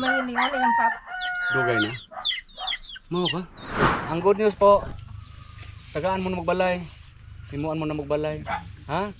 lingon yung pap. Dugay na. Mao ka? Ang good news po. Tagaan mo na magbalay. Himuan mo na magbalay. Ha?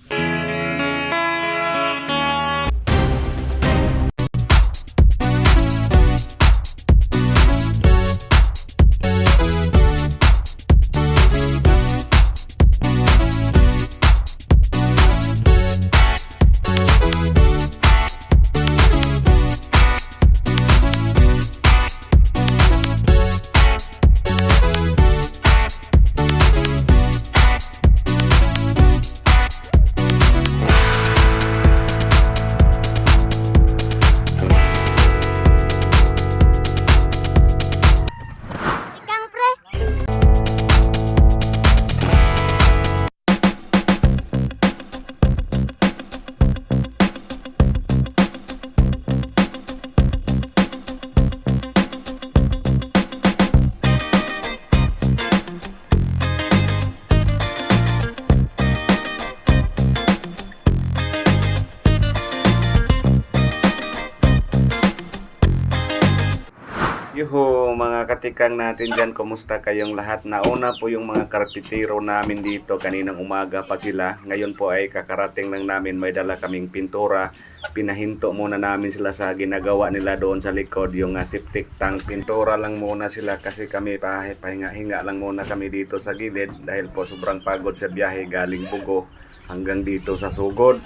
Mga katikang natin dyan, kumusta kayong lahat? Nauna po yung mga karpitero namin dito, kaninang umaga pa sila. Ngayon po ay kakarating lang namin, may dala kaming pintura. Pinahinto muna namin sila sa ginagawa nila doon sa likod, yung uh, septic tank. Pintura lang muna sila kasi kami pa, pahinga-hinga lang muna kami dito sa gilid dahil po sobrang pagod sa biyahe galing Bugo hanggang dito sa Sugod.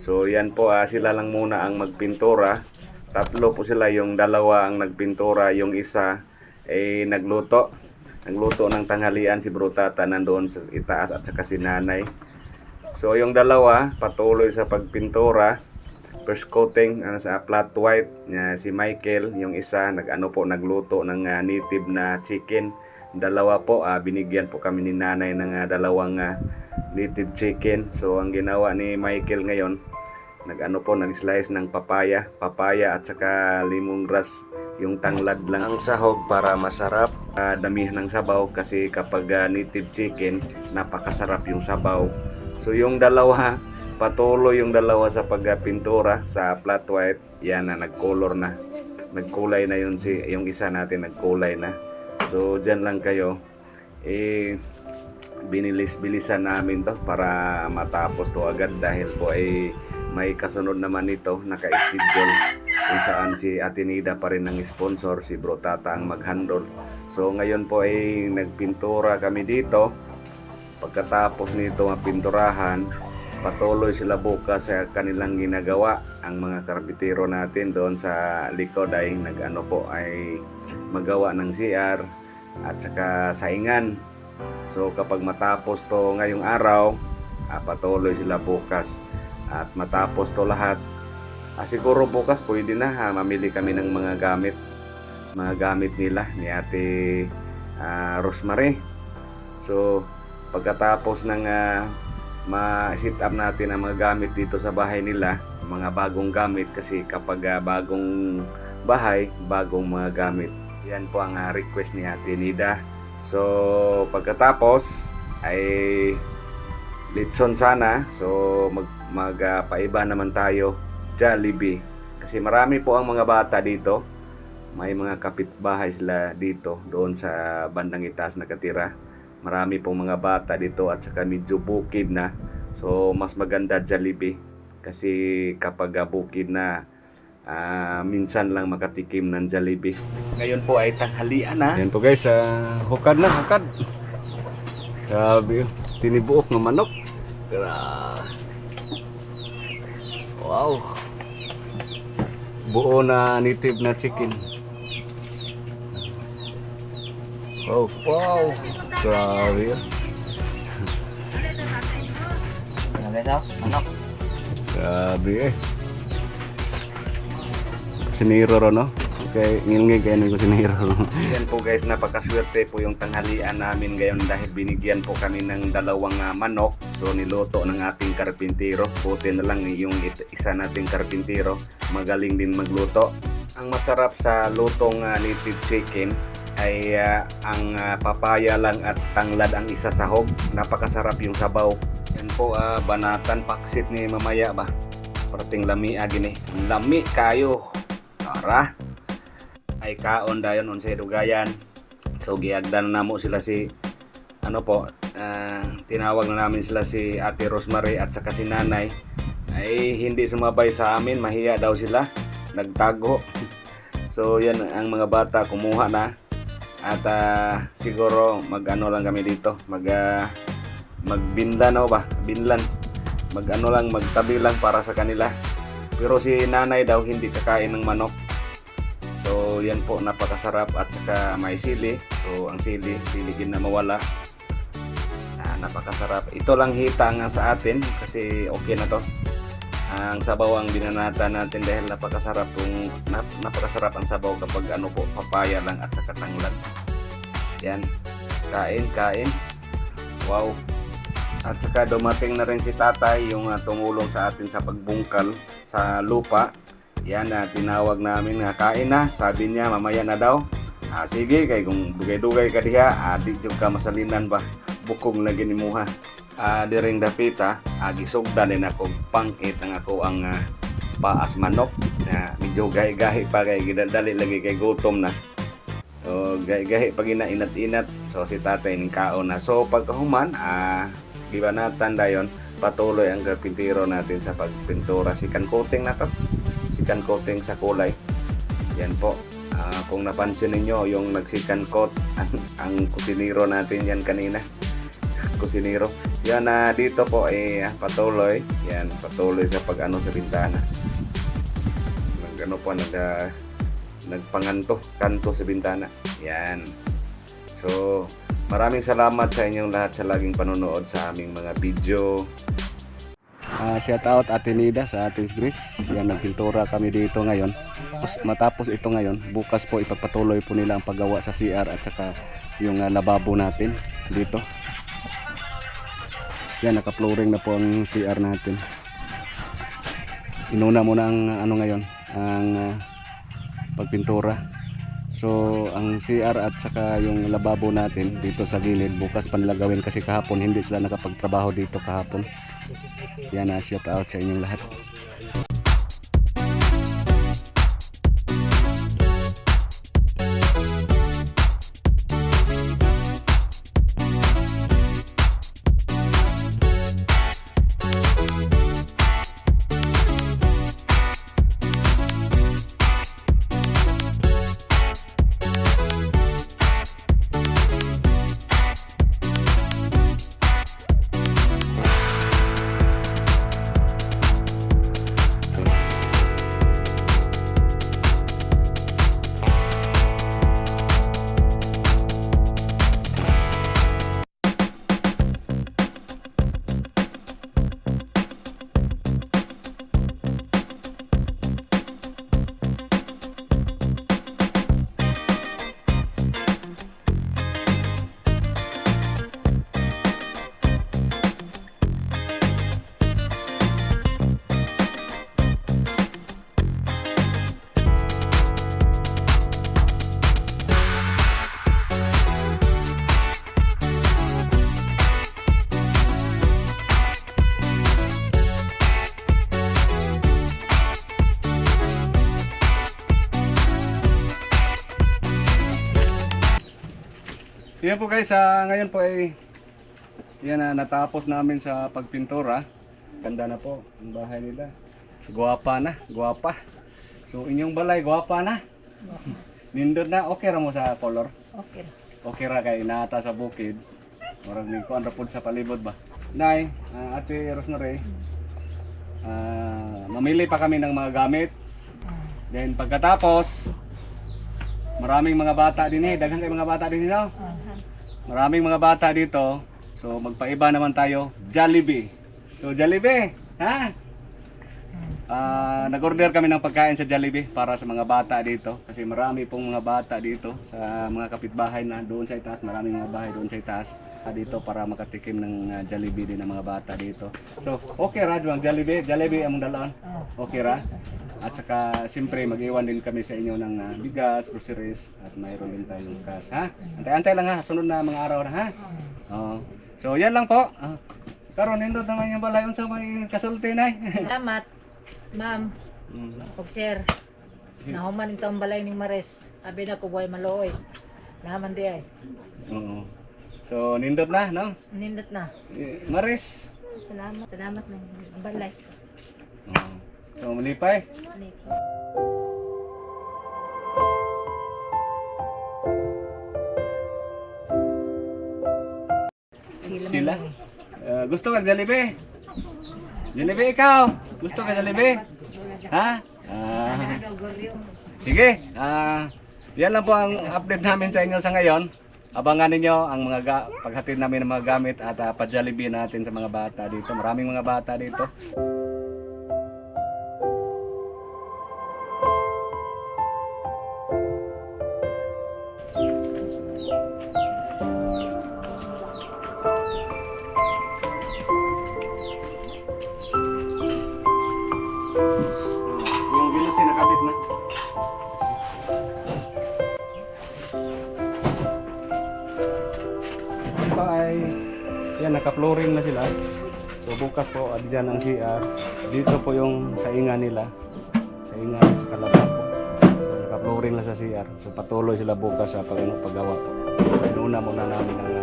So yan po, ah, sila lang muna ang magpintura. Tatlo po sila, yung dalawa ang nagpintura, yung isa ay nagluto. Nagluto ng tanghalian si Brutata nandoon sa itaas at saka si Nanay. So yung dalawa patuloy sa pagpintura. First coating ano, sa flat white niya si Michael, yung isa nag-ano po nagluto ng ah, native na chicken. Dalawa po ah, binigyan po kami ni Nanay ng ah, dalawang ah, native chicken. So ang ginawa ni Michael ngayon nag-ano po, nag-slice ng papaya, papaya at saka lemongrass, yung tanglad lang ang sahog para masarap. Ah, damihan ng sabaw kasi kapag ah, native chicken, napakasarap yung sabaw. So yung dalawa, patuloy yung dalawa sa pagpintura sa flat white, yan na nagcolor na. Nagkulay na yun si yung isa natin nagkulay na. So diyan lang kayo. Eh binilis-bilisan namin to para matapos to agad dahil po ay may kasunod naman ito naka-schedule kung saan si Atenida pa rin ang sponsor, si Bro Tata ang mag-handle. So ngayon po ay nagpintura kami dito. Pagkatapos nito mapinturahan, patuloy sila bukas sa kanilang ginagawa. Ang mga karpitero natin doon sa likod ay nag-ano po ay magawa ng CR at saka saingan. So kapag matapos to ngayong araw, ah, patuloy sila bukas. At matapos to lahat, ah, siguro bukas pwede na ha, mamili kami ng mga gamit. Mga gamit nila ni Ate ah, Rosemary. So pagkatapos ng ah, ma-sit up natin ang mga gamit dito sa bahay nila, mga bagong gamit kasi kapag ah, bagong bahay, bagong mga gamit. Yan po ang ah, request ni Ate Nida. So, pagkatapos ay litson sana. So, mag magpaiba naman tayo Jollibee. Kasi marami po ang mga bata dito. May mga kapitbahay sila dito doon sa bandang itaas nakatira. Marami pong mga bata dito at saka medyo bukid na. So, mas maganda Jollibee. Kasi kapag bukid na, ah, minsan lang makatikim ng Jollibee. Ngayon po ay tanghalian na. Ayan po guys, ah, hukad na, hukad. Grabe yun. Tinibuok ng manok. Gra. Wow. Buo na native na chicken. Wow, wow. Grabe. Ano ito? Manok. Grabe eh. Siniro ro, no? Okay, ngilngig kayo nung siniro. Yan po guys, napakaswerte po yung tanghalian namin ngayon dahil binigyan po kami ng dalawang ah, manok. So niluto ng ating karpintero. Buti na lang yung isa nating karpintero. Magaling din magluto. Ang masarap sa lutong ah, native chicken ay ah, ang ah, papaya lang at tanglad ang isa sahog. Napakasarap yung sabaw. Yan po, ah, banatan paksit ni mamaya ba? Parating lami agin eh. Lami kayo. Tara. Ay kaon dayon unsay dugayan. So giagdan na namo sila si ano po, ah, tinawag na namin sila si Ate Rosemary at saka si Nanay ay hindi sumabay sa amin, mahiya daw sila, nagtago. so yan ang mga bata kumuha na at ah, siguro mag-ano lang kami dito, mag ah, magbindan o ba, binlan. Mag-ano lang, magtabi lang para sa kanila. Pero si Nanay daw hindi kakain ng manok. So yan po napakasarap at saka may sili. So ang sili, sili din na mawala. Ah, napakasarap. Ito lang hitang sa atin kasi okay na to. Ang sabaw ang binanata natin dahil napakasarap kung nap, napakasarap ang sabaw kapag ano po papaya lang at saka tanglad. Yan. Kain, kain. Wow. At saka dumating na rin si tatay yung ah, tumulong sa atin sa pagbungkal sa lupa. Yan na tinawag namin nga kain na. Sabi niya mamaya na daw. Ah, sige kay kung dugay-dugay ka diha, ah, di jud ka masalinan ba. Bukong lagi ni muha. Ah, diring dapita, ah, gisugdan din ako pangit ang ako ang ah, paas manok na medyo gahi-gahi pa kay gidadali lagi kay gutom na. So, gahi-gahi pag inainat-inat. So, si tatay ning kaon na. So, pagkahuman, ah, di ba natanda yon patuloy ang karpintero natin sa pagpintura. Sikan coating na to. Sikan coating sa kulay. Yan po. Ah, kung napansin ninyo, yung nagsikan coat, ang, ang kusiniro natin yan kanina. kusiniro. Yan na dito po ay ah, patuloy. Yan, patuloy sa pag-ano sa bintana. Nag, ano po, nag, ah, nagpanganto, kanto sa bintana. Yan. So, maraming salamat sa inyong lahat sa laging panonood sa aming mga video. Ah, shout out Ate Nida sa Atis Gris. Yan, nagpintura kami dito ngayon. Tapos, matapos ito ngayon, bukas po ipagpatuloy po nila ang paggawa sa CR at saka yung ah, lababo natin dito. Yan, naka-flooring na po ang CR natin. Inuna mo na ang ah, ano ngayon, ang ah, pagpintura. So, ang CR at saka yung lababo natin dito sa gilid, bukas pa nila gawin kasi kahapon hindi sila nakapagtrabaho dito kahapon. Yan na, shout out sa inyong lahat. Yan po guys, ah, ngayon po ay yan na natapos namin sa pagpintura. Ganda na po ang bahay nila. Guwapa na, guwapa. So inyong balay guwapa na. Nindot na okay ra mo sa color. Okay. Okay ra kay nata sa bukid. Murag ni kuan ra pud sa palibot ba. Nay, ah, Ate Rosemary. Ah, mamili pa kami ng mga gamit. Then pagkatapos maraming mga bata din eh, daghang kay mga bata din no? Maraming mga bata dito. So magpaiba naman tayo, Jollibee. So Jollibee, ha? Ah, nag-order kami ng pagkain sa Jollibee para sa mga bata dito kasi marami pong mga bata dito sa mga kapitbahay na doon sa itaas, maraming mga bahay doon sa itaas ah, dito para makatikim ng ah, Jollibee din ng mga bata dito. So, okay ra ang Jollibee, Jollibee among dalon. Okay ra. At saka siyempre mag-iwan din kami sa inyo ng ah, bigas, groceries at mayroon din tayong cash, ha? Antay-antay lang ha, sunod na mga araw na ha. Oo. So, yan lang po. Ah, karon nindot naman yung balay unsa may kasulti nay. Salamat, ma'am. Mm. Og sir. Nahuman ito ang balay ni Mares. Abi na ko buhay malooy. Naman di ay. Oo. So, nindot na, no? Nindot na. Eh, Maris. Salamat. Salamat ng balay. Oo. So, malipay. Sila. Sila. Uh, gusto ka Jollibee? Jollibee ikaw? Gusto ka Jollibee? Ha? Ah. sige. Ah, yan lang po ang update namin sa inyo sa ngayon. Abangan ninyo ang mga ga- paghatid namin ng mga gamit at uh, pa-Jollibee natin sa mga bata dito. Maraming mga bata dito. Yan naka-flooring na sila. So bukas po at dyan ang CR. Dito po yung saingan nila. Saingan sa kalaba po. So, naka-flooring na sa CR. So patuloy sila bukas sa pag, ano, paggawa po. Inuna muna namin ang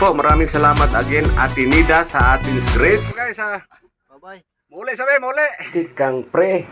po, maraming salamat again Ate Nida sa ating Grace. Guys, ah, Bye-bye. muli sabi, muli. Tikang pre.